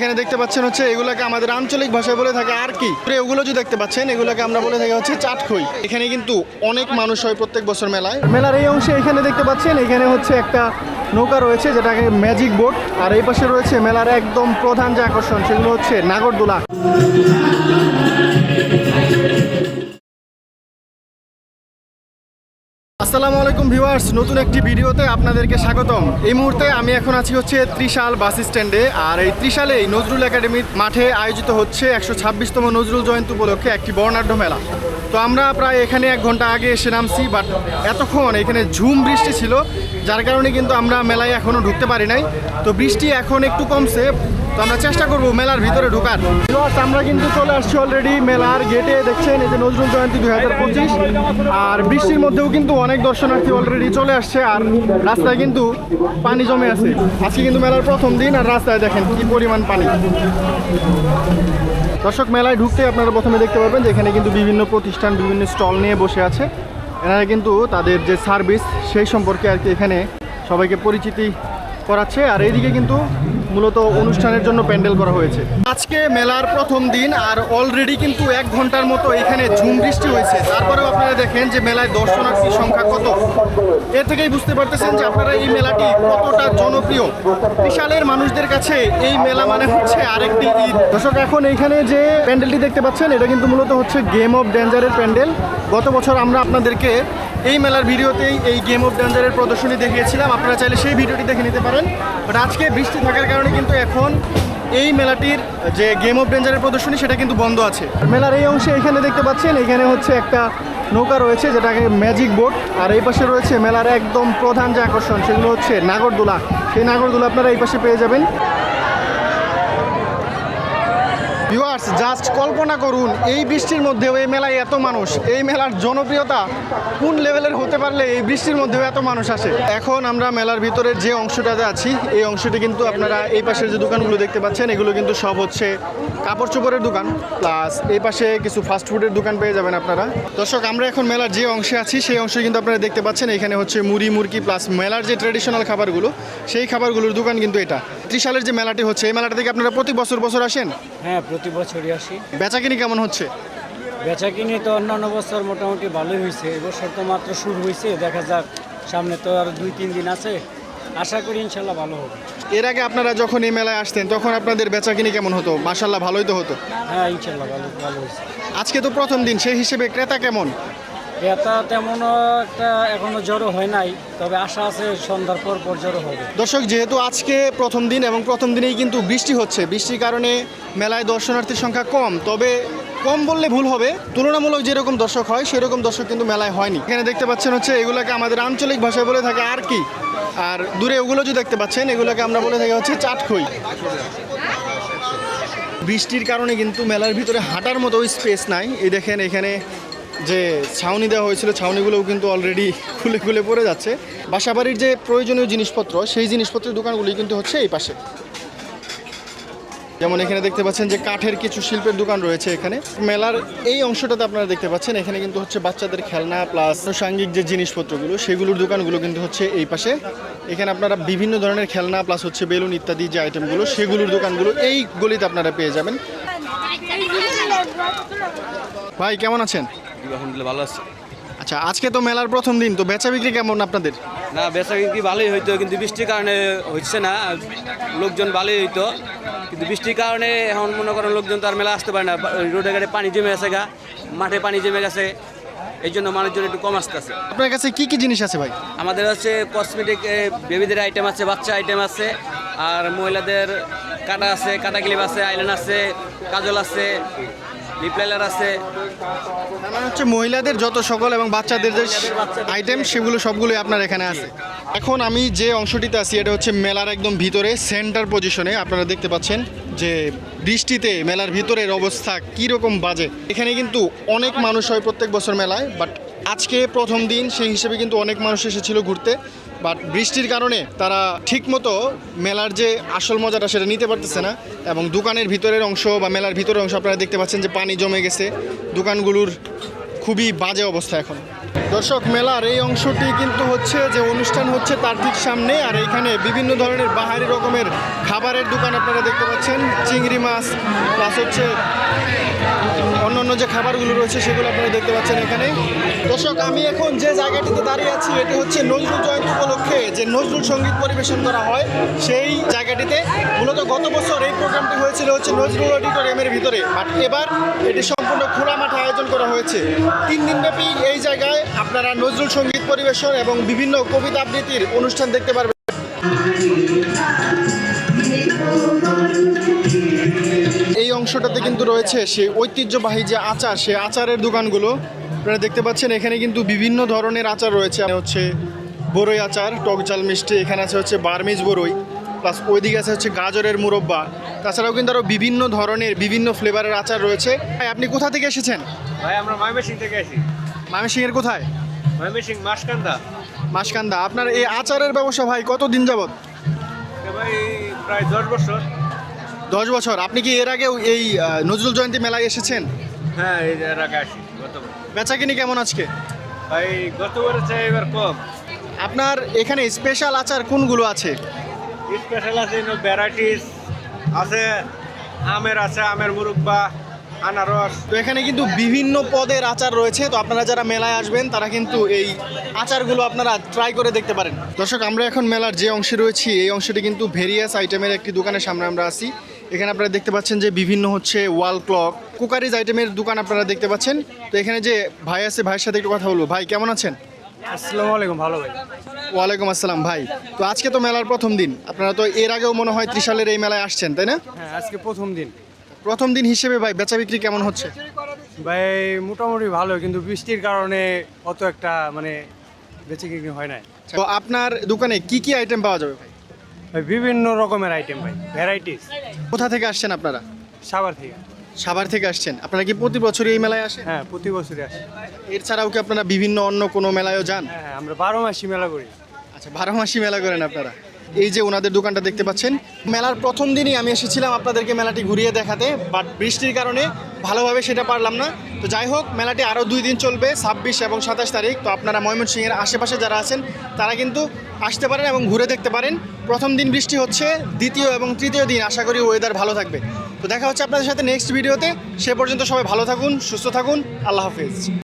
এখানে দেখতে পাচ্ছেন হচ্ছে এগুলাকে আমাদের আঞ্চলিক ভাষায় বলে থাকে আর কি। ওগুলো যে দেখতে পাচ্ছেন, এগুলাকে আমরা বলে থাকি হচ্ছে চাটখই। এখানে কিন্তু অনেক মানুষ হয় প্রত্যেক বছর মেলায়। মেলার এই অংশে এখানে দেখতে পাচ্ছেন, এখানে হচ্ছে একটা নৌকা রয়েছে, যেটাকে ম্যাজিক বোট। আর এই পাশে রয়েছে মেলার একদম প্রধান যে আকর্ষণ, সেগুলো হচ্ছে নাগরদোলা। আসসালামু আলাইকুম ভিউয়ার্স, নতুন একটি ভিডিওতে আপনাদেরকে স্বাগতম। এই মুহূর্তে আমি এখন আছি হচ্ছে ত্রিশাল বাস স্ট্যান্ডে, আর এই ত্রিশালে এই নজরুল একাডেমির মাঠে আয়োজিত হচ্ছে একশো ছাব্বিশতম নজরুল জয়ন্তী উপলক্ষে একটি বর্ণাঢ্য মেলা। তো আমরা প্রায় এখানে এক ঘণ্টা আগে এসে নামছি, বাট এতক্ষণ এখানে ঝুম বৃষ্টি ছিল যার কারণে কিন্তু আমরা মেলায় এখনও ঢুকতে পারি নাই। তো বৃষ্টি এখন একটু কমছে, তো আমরা চেষ্টা করব মেলার ভিতরে ঢোকার। আমরা কিন্তু চলে আসছি অলরেডি মেলার গেটে দেখছেন, এই যে নজরুল জয়ন্তী দুই হাজার পঁচিশ। আর বৃষ্টির মধ্যেও কিন্তু অনেক দর্শনার্থী অলরেডি চলে আসছে, আর রাস্তায় কিন্তু পানি জমে আছে। আজকে কিন্তু মেলার প্রথম দিন, আর রাস্তায় দেখেন কি পরিমাণ পানি। দর্শক, মেলায় ঢুকতে আপনারা প্রথমে দেখতে পাবেন যে এখানে কিন্তু বিভিন্ন প্রতিষ্ঠান, বিভিন্ন স্টল নিয়ে বসে আছে। এনারা কিন্তু তাদের যে সার্ভিস, সেই সম্পর্কে আর কি এখানে সবাইকে পরিচিতি করাচ্ছে। আর এইদিকে কিন্তু মূলত অনুষ্ঠানের জন্য প্যান্ডেল করা হয়েছে। আজকে মেলার প্রথম দিন আর অলরেডি কিন্তু এক ঘণ্টার মতো এখানে ঝুম বৃষ্টি হয়েছে। তারপরেও আপনারা দেখেন যে মেলায় দর্শনার্থীর সংখ্যা কত। এর থেকেই বুঝতে পারতেছেন যে আপনারা এই মেলাটি কতটা জনপ্রিয়। বিশালের মানুষদের কাছে এই মেলা মানে হচ্ছে আরেকটি ঈদ। দর্শক, এখন এইখানে যে প্যান্ডেলটি দেখতে পাচ্ছেন, এটা কিন্তু মূলত হচ্ছে গেম অফ ডেঞ্জারের প্যান্ডেল। গত বছর আমরা আপনাদেরকে এই মেলার ভিডিওতেই এই গেম অফ ডেঞ্জারের প্রদর্শনী দেখিয়েছিলাম। আপনারা চাইলে সেই ভিডিওটি দেখে নিতে পারেন। বাট আজকে বৃষ্টি থাকার কারণে কিন্তু এখন এই মেলাটির যে গেম অফ ডেঞ্জারের প্রদর্শনী, সেটা কিন্তু বন্ধ আছে। মেলার এই অংশে এখানে দেখতে পাচ্ছেন, এখানে হচ্ছে একটা নৌকা রয়েছে, যেটাকে ম্যাজিক বোট আর এই পাশে রয়েছে মেলার একদম প্রধান যে আকর্ষণ, সেগুলো হচ্ছে নাগরদোলা। সেই নাগরদোলা আপনারা এই পাশে পেয়ে যাবেন। ভিউয়ার্স জাস্ট কল্পনা করুন, এই বৃষ্টির মধ্যেও এই মেলায় এত মানুষ। এই মেলার জনপ্রিয়তা কোন লেভেলের হতে পারলে এই বৃষ্টির মধ্যেও এত মানুষ আসে? এখন আমরা মেলার ভিতরের যে অংশটাতে আছি, এই অংশটি কিন্তু আপনারা এই পাশের যে দোকানগুলো দেখতে পাচ্ছেন, এগুলো কিন্তু সব হচ্ছে কাপড় চোপড়ের দোকান প্লাস এই পাশে কিছু ফাস্ট ফুডের দোকান পেয়ে যাবেন আপনারা। দর্শক, আমরা এখন মেলার যে অংশে আছি, সেই অংশে কিন্তু আপনারা দেখতে পাচ্ছেন, এখানে হচ্ছে মুড়ি মুরগি প্লাস মেলার যে ট্রেডিশনাল খাবারগুলো, সেই খাবারগুলোর দোকান কিন্তু এটা। ত্রিশালের যে মেলাটি হচ্ছে, এই মেলাটা থেকে আপনারা প্রতি বছর বছর আসেন? হ্যাঁ প্রতি বছরই আসি। বেচাকিনি কেমন হচ্ছে? বেচাকিনি তো অন্যান্য বছর মোটামুটি ভালোই হয়েছে। এবছর তো মাত্র শুরু হয়েছে দেখা যাক। সামনে তো আর দুই তিন দিন আছে। আশা করি ইনশাল্লাহ ভালো হবে। এর আগে আপনারা যখন এই মেলায় আসতেন তখন আপনাদের বেচাকিনি কেমন হতো? মাসাল্লাহ ভালোই তো হতো। হ্যাঁ ইনশাল্লাহ ভালো ভালো হয়েছে। আজকে তো প্রথম দিন সেই হিসেবে ক্রেতা কেমন? এটা তেমনও একটা এখনও জড়ো হয় নাই, তবে আশা আছে সন্ধ্যার পর পর জড়ো হবে। দর্শক, যেহেতু আজকে প্রথম দিন এবং প্রথম দিনেই কিন্তু বৃষ্টি হচ্ছে, বৃষ্টির কারণে মেলায় দর্শনার্থীর সংখ্যা কম, তবে কম বললে ভুল হবে। তুলনামূলক যেরকম দর্শক হয়, সেরকম দর্শক কিন্তু মেলায় হয়নি। এখানে দেখতে পাচ্ছেন হচ্ছে, এগুলোকে আমাদের আঞ্চলিক ভাষায় বলে থাকে আর কি। আর দূরে ওগুলো যে দেখতে পাচ্ছেন, এগুলোকে আমরা বলে থাকি হচ্ছে চাটখই। বৃষ্টির কারণে কিন্তু মেলার ভিতরে হাঁটার মতো স্পেস নাই। এই দেখেন, এখানে যে ছাউনি দেওয়া হয়েছিল, ছাউনিগুলোও কিন্তু অলরেডি খুলে খুলে পড়ে যাচ্ছে। বাসাবাড়ির যে প্রয়োজনীয় জিনিসপত্র, সেই জিনিসপত্রের দোকানগুলি কিন্তু হচ্ছে এই পাশে। যেমন এখানে দেখতে পাচ্ছেন যে কাঠের কিছু শিল্পের দোকান রয়েছে এখানে। মেলার এই অংশটাতে আপনারা দেখতে পাচ্ছেন, এখানে কিন্তু হচ্ছে বাচ্চাদের খেলনা প্লাস সাংঘিক যে জিনিসপত্রগুলো, সেগুলোর দোকানগুলো কিন্তু হচ্ছে এই পাশে। এখানে আপনারা বিভিন্ন ধরনের খেলনা প্লাস হচ্ছে বেলুন ইত্যাদি যে আইটেমগুলো সেগুলোর দোকানগুলো এই গলিতে আপনারা পেয়ে যাবেন। ভাই, কেমন আছেন? আলহামদুলিল্লাহ ভালো আছে। আচ্ছা আজকে তো মেলার প্রথম দিন তো বেচা বিক্রি কেমন আপনাদের? না বেচা বিক্রি ভালোই হইতো কিন্তু বৃষ্টির কারণে হচ্ছে না। লোকজন ভালোই হইতো কিন্তু বৃষ্টির কারণে এখন মনে করেন লোকজন তো আর মেলা আসতে পারে না। রোডে ঘাটে পানি জমে গেছে গা মাঠে পানি জমে গেছে এই জন্য মানুষজন একটু কম আসতেছে। আপনার কাছে কি কি জিনিস আছে ভাই? আমাদের হচ্ছে কসমেটিক বেবিদের আইটেম আছে বাচ্চা আইটেম আছে আর মহিলাদের কাটা আছে কাটা ক্লিপ আছে আইল্যান্ড আছে কাজল আছে লিপলাইলার আছে। মানে হচ্ছে মহিলাদের যত সকল এবং বাচ্চাদের যে আইটেম সেগুলো সবগুলোই আপনার এখানে আছে। এখন আমি যে অংশটিতে আছি এটা হচ্ছে মেলার একদম ভিতরে সেন্টার পজিশনে আপনারা দেখতে পাচ্ছেন যে বৃষ্টিতে মেলার ভিতরের অবস্থা কীরকম বাজে। এখানে কিন্তু অনেক মানুষ হয় প্রত্যেক বছর মেলায় বাট আজকে প্রথম দিন সেই হিসেবে কিন্তু অনেক মানুষ এসেছিল ঘুরতে। বাট বৃষ্টির কারণে তারা ঠিকমতো মেলার যে আসল মজাটা সেটা নিতে পারতেছে না এবং দোকানের ভিতরের অংশ বা মেলার ভিতরের অংশ আপনারা দেখতে পাচ্ছেন যে পানি জমে গেছে। দোকানগুলোর খুবই বাজে অবস্থা এখন। দর্শক, মেলার এই অংশটি কিন্তু হচ্ছে যে অনুষ্ঠান হচ্ছে তার ঠিক সামনে, আর এখানে বিভিন্ন ধরনের বাহারি রকমের খাবারের দোকান আপনারা দেখতে পাচ্ছেন। চিংড়ি মাছ প্লাস হচ্ছে অন্য অন্য যে খাবারগুলো রয়েছে সেগুলো আপনারা দেখতে পাচ্ছেন এখানে। দর্শক, আমি এখন যে জায়গাটিতে দাঁড়িয়ে আছি, এটি হচ্ছে নজরুল জয়ন্তী উপলক্ষে যে নজরুল সংগীত পরিবেশন করা হয়, সেই জায়গাটিতে মূলত গত বছর এই প্রোগ্রামটি হয়েছিল হচ্ছে নজরুল অডিটোরিয়ামের ভিতরে। বাট এবার এটি সম্পূর্ণ খোলা মাঠে আয়োজন করা হয়েছে। তিন দিনব্যাপী এই জায়গায় আপনারা নজরুল সংগীত পরিবেশন এবং বিভিন্ন কবিতা আবৃত্তির অনুষ্ঠান দেখতে পারবেন। এই অংশটাতে কিন্তু রয়েছে সেই ঐতিহ্যবাহী যে আচার সে আচারের দোকানগুলো। আপনারা দেখতে পাচ্ছেন এখানে কিন্তু বিভিন্ন ধরনের আচার রয়েছে। হচ্ছে বড়ই আচার, টক ঝাল মিষ্টি, এখানে আছে হচ্ছে বার্মিজ বড়ই প্লাস ওইদিকে আছে হচ্ছে গাজরের মুরব্বা। তাছাড়াও কিন্তু আরও বিভিন্ন ধরনের বিভিন্ন ফ্লেভারের আচার রয়েছে। ভাই আপনি কোথা থেকে এসেছেন? ভাই আমরা ময়মনসিং থেকে আসি। ময়মনসিংহের কোথায়? ময়মনসিং মাসকান্দা। মাসকান্দা। আপনার এই আচারের ব্যবসা ভাই কত দিন যাবত ভাই প্রায় দশ বছর। দশ বছর। আপনি কি এর আগেও এই নজরুল জয়ন্তী মেলায় এসেছেন? হ্যাঁ এই যে এর আগে আসি গতবার। বেচাকিনি কেমন আজকে? ভাই গতবারের চাই এবার কম। আপনার এখানে স্পেশাল আচার কোনগুলো আছে? স্পেশাল আছে ভ্যারাইটিস আছে, আমের আছে, আমের মুরব্বা, আনারস। তো এখানে কিন্তু বিভিন্ন পদের আচার রয়েছে, তো আপনারা যারা মেলায় আসবেন, তারা কিন্তু এই আচারগুলো আপনারা ট্রাই করে দেখতে পারেন। দর্শক, আমরা এখন মেলার যে অংশে রয়েছি, এই অংশটি কিন্তু ভেরিয়াস আইটেমের একটি দোকানের সামনে আমরা আছি। এখানে আপনারা দেখতে পাচ্ছেন যে বিভিন্ন হচ্ছে ওয়াল ক্লক, কুকারিজ আইটেমের দোকান আপনারা দেখতে পাচ্ছেন। তো এখানে যে ভাই আছে, ভাইয়ের সাথে একটু কথা বলব। ভাই, কেমন আছেন? আসসালামু আলাইকুম ভালো ভাই। ওয়ালাইকুম আসসালাম ভাই। তো আজকে তো মেলার প্রথম দিন। আপনারা তো এর আগেও মনে হয় ত্রিশালের এই মেলায় আসছেন তাই না? হ্যাঁ আজকে প্রথম দিন। প্রথম দিন হিসেবে ভাই বেচা বিক্রি কেমন হচ্ছে? ভাই মোটামুটি ভালো কিন্তু বৃষ্টির কারণে অত একটা মানে বেঁচে কিনে হয় নাই। তো আপনার দোকানে কি কি আইটেম পাওয়া যাবে ভাই? ভাই বিভিন্ন রকমের আইটেম ভাই ভ্যারাইটিস কোথা থেকে আসছেন আপনারা? সাবার থেকে। সাভার থেকে আসছেন। আপনারা কি প্রতি বছরই এই মেলায় আসেন? হ্যাঁ প্রতি বছরই আসে। এর ছাড়াও কি আপনারা বিভিন্ন অন্য কোনো মেলায়ও যান? হ্যাঁ হ্যাঁ আমরা বারো মাসই মেলা করি। আচ্ছা বারো মাসই মেলা করেন আপনারা। এই যে ওনাদের দোকানটা দেখতে পাচ্ছেন মেলার প্রথম দিনই আমি এসেছিলাম আপনাদেরকে মেলাটি ঘুরিয়ে দেখাতে বাট বৃষ্টির কারণে ভালোভাবে সেটা পারলাম না। তো যাই হোক মেলাটি আরও দুই দিন চলবে ছাব্বিশ এবং সাতাশ তারিখ। তো আপনারা ময়মনসিংহের আশেপাশে যারা আছেন তারা কিন্তু আসতে পারেন এবং ঘুরে দেখতে পারেন। প্রথম দিন বৃষ্টি হচ্ছে দ্বিতীয় এবং তৃতীয় দিন আশা করি ওয়েদার ভালো থাকবে। তো দেখা হচ্ছে আপনাদের সাথে নেক্সট ভিডিওতে সে পর্যন্ত সবাই ভালো থাকুন, সুস্থ থাকুন, আল্লাহ হাফিজ।